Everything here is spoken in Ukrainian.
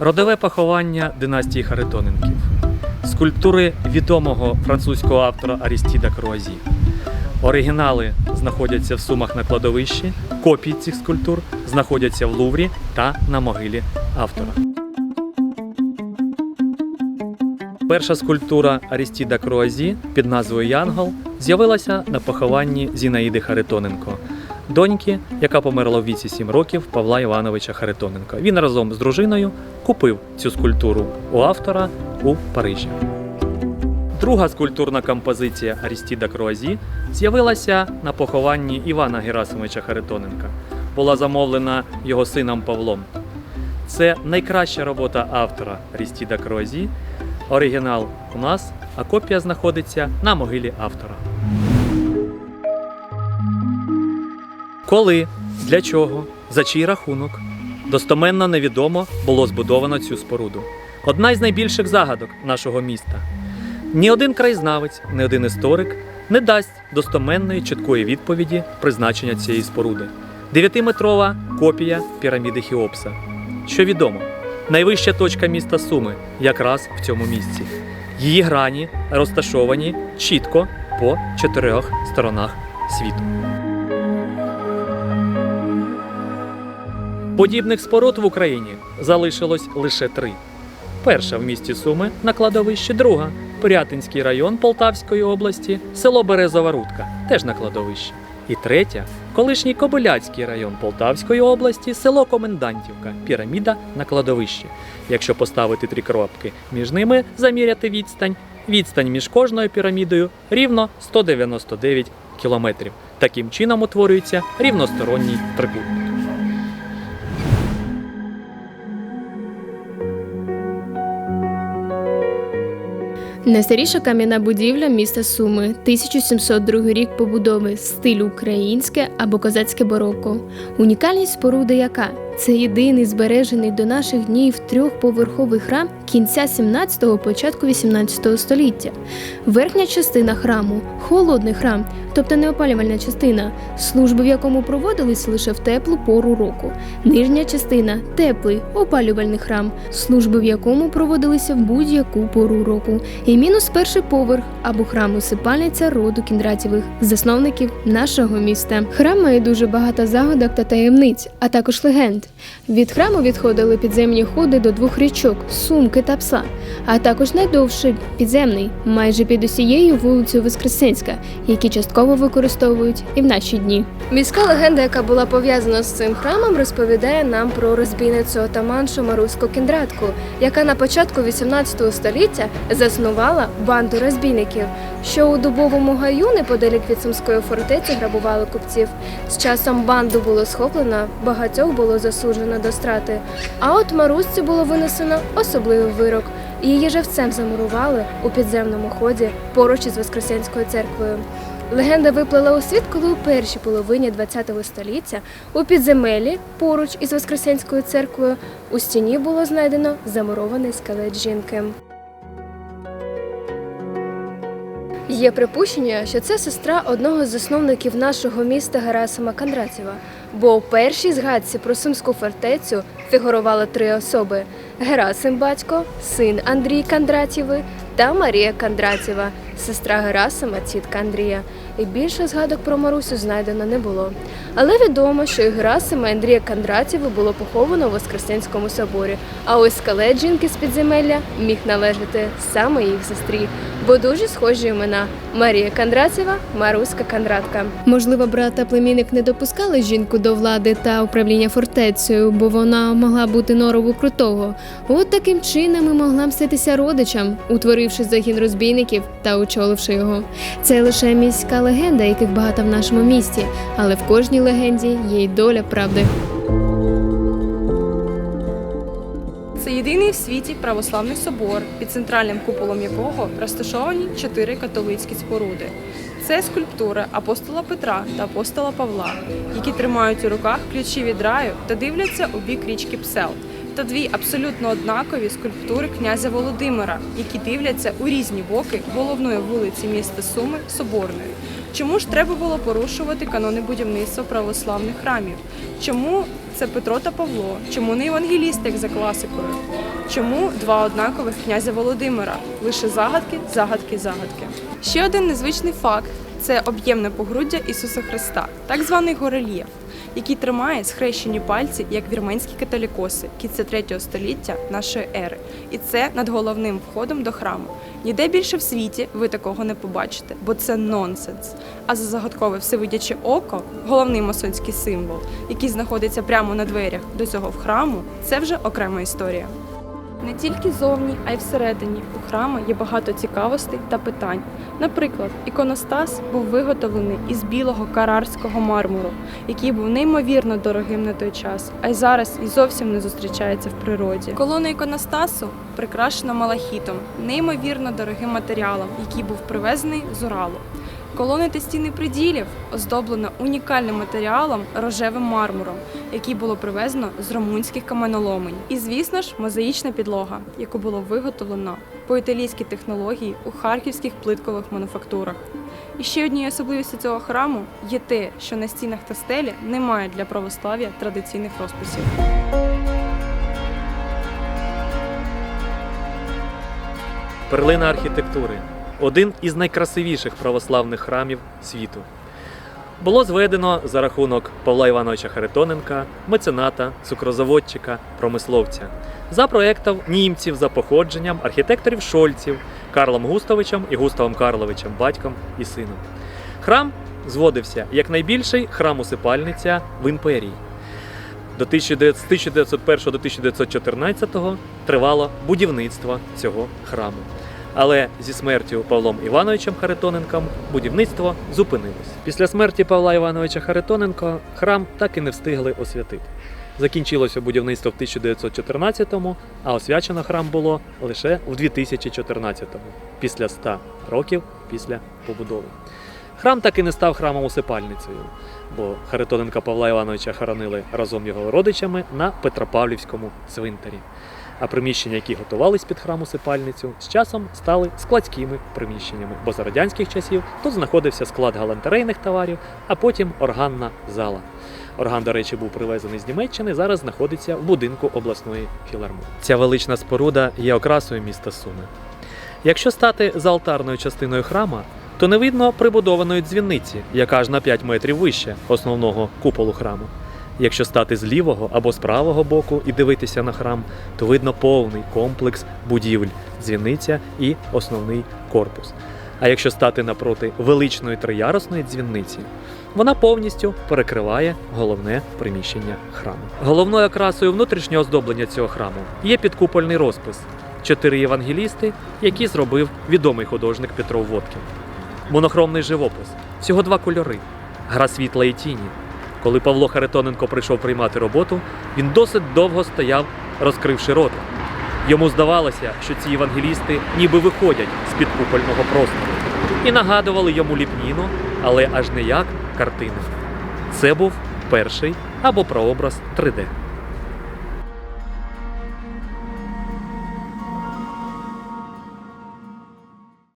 Родове поховання династії Харитоненків. Скульптури відомого французького автора Арістіда Круазі. Оригінали знаходяться в сумах на кладовищі, копії цих скульптур знаходяться в Луврі та на могилі автора. Перша скульптура Арістіда Круазі під назвою Янгол з'явилася на похованні Зінаїди Харитоненко, доньки, яка померла в віці 7 років Павла Івановича Харитоненка. Він разом з дружиною купив цю скульптуру у автора у Парижі. Друга скульптурна композиція Арістіда Круазі з'явилася на похованні Івана Герасимовича Харитоненка. Була замовлена його сином Павлом. Це найкраща робота автора Арістіда Круазі. Оригінал у нас, а копія знаходиться на могилі автора. Коли, для чого, за чий рахунок, достоменно невідомо було збудовано цю споруду. Одна із найбільших загадок нашого міста. Ні один краєзнавець, ні один історик не дасть достоменної чіткої відповіді призначення цієї споруди. Дев'ятиметрова копія піраміди Хіопса. Що відомо, найвища точка міста Суми якраз в цьому місці. Її грані розташовані чітко по чотирьох сторонах світу. Подібних споруд в Україні залишилось лише три. Перша в місті Суми на кладовищі, друга Пирятинський район Полтавської області, село Березова Рудка, теж на кладовищі. І третя колишній Кобиляцький район Полтавської області, село Комендантівка, піраміда на кладовищі. Якщо поставити три кропки між ними, заміряти відстань, відстань між кожною пірамідою рівно 199 кілометрів. Таким чином утворюється рівносторонній трикутник. Найстаріша кам'яна будівля міста Суми, 1702 рік побудови, стилю українське або козацьке бароко. Унікальність споруди яка? Це єдиний збережений до наших днів трьохповерховий храм кінця 17-го, початку 18-го століття. Верхня частина храму холодний храм, тобто неопалювальна частина, служби в якому проводились лише в теплу пору року. Нижня частина теплий опалювальний храм, служби в якому проводилися в будь-яку пору року. І мінус перший поверх або храм усипальниця роду кіндратівих, засновників нашого міста. Храм має дуже багато загадок та таємниць, а також легенд. Від храму відходили підземні ходи до двох річок Сумки та Пса, а також найдовший підземний, майже під усією вулицею Воскресенська, які частково використовують і в наші дні. Міська легенда, яка була пов'язана з цим храмом, розповідає нам про розбійницю отаманшу Маруську Кіндратку, яка на початку 18 століття заснувала банду розбійників, що у дубовому гаю неподалік від Сумської фортеці грабували купців. З часом банду було схоплено, багатьох було засуджено до страти. А от Марусці було винесено особливий вирок. Її живцем замурували у підземному ході поруч із Воскресенською церквою. Легенда виплила у світ, коли у першій половині ХХ століття у підземелі поруч із Воскресенською церквою у стіні було знайдено замурований скелет жінки. Є припущення, що це сестра одного з засновників нашого міста Герасима Кондратєва, бо у першій згадці про Сумську фортецю фігурували три особи: Герасим батько, син Андрій Кондратєви та Марія Кондратєва, сестра Герасима, тітка Андрія. І більше згадок про Марусю знайдено не було. Але відомо, що і Герасима і Андрія Кондратєва було поховано у Воскресенському соборі. А ось скелет жінки з підземелля міг належати саме їх сестрі, бо дуже схожі імена Марія Кондратєва, Маруська Кондратка. Можливо, брат та племінник не допускали жінку до влади та управління фортецею, бо вона могла бути норову крутого. От таким чином і могла мститися родичам, утворивши загін розбійників та очоливши його. Це лише міська легенда, яких багато в нашому місті, але в кожній легенді є й доля правди. Це єдиний в світі православний собор, під центральним куполом якого розташовані чотири католицькі споруди. Це скульптури апостола Петра та апостола Павла, які тримають у руках ключі від раю та дивляться у бік річки Псел, та дві абсолютно однакові скульптури князя Володимира, які дивляться у різні боки головної вулиці міста Суми Соборної. Чому ж треба було порушувати канони будівництва православних храмів? Чому це Петро та Павло? Чому не євангеліст, як за класикою? Чому два однакових князя Володимира? Лише загадки, загадки, загадки. Ще один незвичний факт це об'ємне погруддя Ісуса Христа, так званий горельєф, який тримає схрещені пальці, як вірменські католікоси кінця 3 століття нашої ери. І це над головним входом до храму. Ніде більше в світі ви такого не побачите, бо це нонсенс. А за загадкове всевидяче око, головний масонський символ, який знаходиться прямо на дверях до цього в храму, це вже окрема історія. Не тільки зовні, а й всередині у храму є багато цікавостей та питань. Наприклад, іконостас був виготовлений із білого карарського мармуру, який був неймовірно дорогим на той час, а й зараз і зовсім не зустрічається в природі. Колона іконостасу прикрашена малахітом, неймовірно дорогим матеріалом, який був привезений з Уралу. Колони та стіни приділів оздоблено унікальним матеріалом рожевим мармуром, який було привезено з румунських каменоломень. І, звісно ж, мозаїчна підлога, яку було виготовлено по італійській технології у харківських плиткових мануфактурах. І ще однією особливістю цього храму є те, що на стінах та стелі немає для православ'я традиційних розписів. Перлина архітектури один із найкрасивіших православних храмів світу. Було зведено за рахунок Павла Івановича Харитоненка, мецената, цукрозаводчика, промисловця, за проектом німців за походженням архітекторів Шольців Карлом Густавичем і Густавом Карловичем, батьком і сином. Храм зводився як найбільший храм-усипальниця в імперії. До 1900 з 1901 до 1914 тривало будівництво цього храму. Але зі смертю Павлом Івановичем Харитоненком будівництво зупинилось. Після смерті Павла Івановича Харитоненка храм так і не встигли освятити. Закінчилося будівництво в 1914-му, а освячено храм було лише в 2014-му, після 100 років після побудови. Храм так і не став храмом усипальницею, бо Харитоненка Павла Івановича хоронили разом його родичами на Петропавлівському цвинтарі. А приміщення, які готувались під храм усипальницю, з часом стали складськими приміщеннями, бо за радянських часів тут знаходився склад галантерейних товарів, а потім органна зала. Орган, до речі, був привезений з Німеччини, зараз знаходиться в будинку обласної філармонії. Ця велична споруда є окрасою міста Суми. Якщо стати за алтарною частиною храма, то не видно прибудованої дзвіниці, яка аж на 5 метрів вище основного куполу храму. Якщо стати з лівого або з правого боку і дивитися на храм, то видно повний комплекс будівель, дзвіниця і основний корпус. А якщо стати напроти величної триярусної дзвіниці, вона повністю перекриває головне приміщення храму. Головною окрасою внутрішнього оздоблення цього храму є підкупольний розпис чотири євангелісти, які зробив відомий художник Петро Водкін. Монохромний живопис, всього два кольори, гра світла і тіні. Коли Павло Харитоненко прийшов приймати роботу, він досить довго стояв, розкривши рота. Йому здавалося, що ці евангелісти ніби виходять з під купольного простору і нагадували йому ліпніну, але аж не як картини. Це був перший або прообраз 3D.